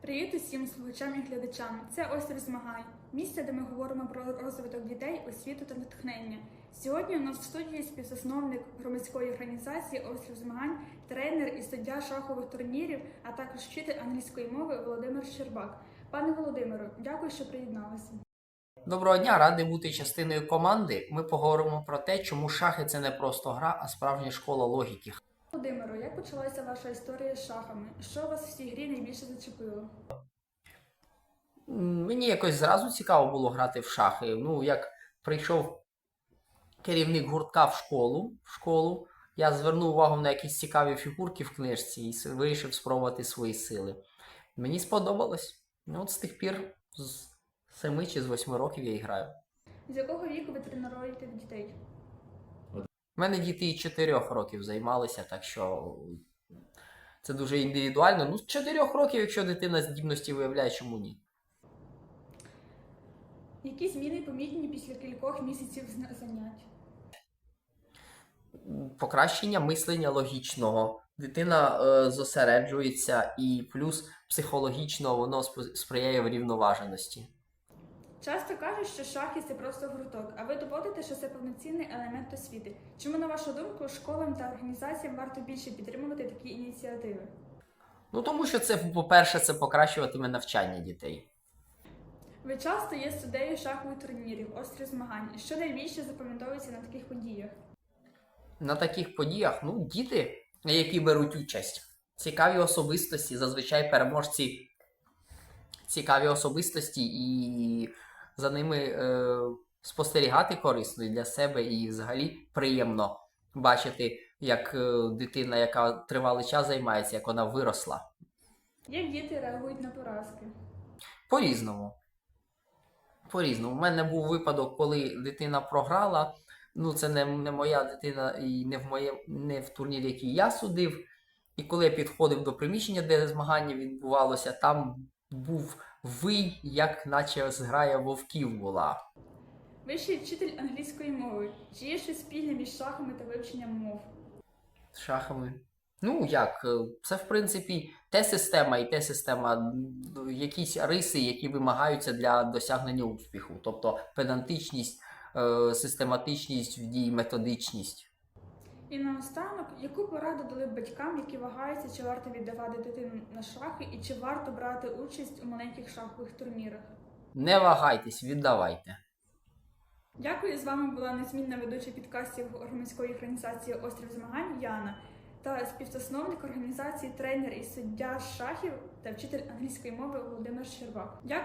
Привіт усім слухачам і глядачам. Це острів змагань, місце, де ми говоримо про розвиток дітей, освіту та натхнення. Сьогодні у нас в студії співзасновник громадської організації Острів змагань, тренер і суддя шахових турнірів, а також вчитель англійської мови Володимир Щербак. Пане Володимире, дякую, що приєдналися. Доброго дня, радий бути частиною команди. Ми поговоримо про те, чому шахи це не просто гра, а справжня школа логіки. Володимиро, як почалася ваша історія з шахами? Що вас в цій грі найбільше зачепило? Мені якось зразу цікаво було грати в шахи. Ну, як прийшов керівник гуртка в школу, в школу, я звернув увагу на якісь цікаві фігурки в книжці і вирішив спробувати свої сили. Мені сподобалось. Ну, от з тих пір, з 7 чи з 8 років я і граю. З якого віку ви тренуєте дітей? У мене діти і 4 років займалися, так що це дуже індивідуально. Ну, з 4 років, якщо дитина здібності виявляє, чому ні. Які зміни помітні після кількох місяців занять? Покращення мислення логічного. Дитина е, зосереджується і плюс психологічно воно сприяє врівноваженості. Часто кажуть, що шахи це просто гурток, а ви доводите, що це повноцінний елемент освіти. Чому, на вашу думку, школам та організаціям варто більше підтримувати такі ініціативи? Ну тому що це, по-перше, це покращуватиме навчання дітей. Ви часто є суддею шахових турнірів, острів змагань. Що найбільше запам'ятовується на таких подіях? На таких подіях, ну, діти, які беруть участь, цікаві особистості, зазвичай переможці цікаві особистості, і за ними е, спостерігати корисно і для себе, і взагалі приємно бачити, як е, дитина, яка тривалий час займається, як вона виросла. Як діти реагують на поразки? По-різному. По-різному. У мене був випадок, коли дитина програла. Ну, це не, не моя дитина і не в моє, не в турнірі, який я судив. І коли я підходив до приміщення, де змагання відбувалося, там був вий, як наче зграя вовків була. Ви ще вчитель англійської мови. Чи є щось спільне між шахами та вивченням мов? Шахами. Ну, як, е, це в принципі те система і те система, якісь риси, які вимагаються для досягнення успіху. Тобто педантичність, е, систематичність в дії, методичність. І наостанок, яку пораду дали б батькам, які вагаються, чи варто віддавати дитину на шахи, і чи варто брати участь у маленьких шахових турнірах? Не вагайтесь, віддавайте. Дякую, з вами була незмінна ведуча підкастів громадської організації Острів змагань Яна та співзасновник організації, тренер і суддя шахів та вчитель англійської мови Володимир Щербак. Дякую.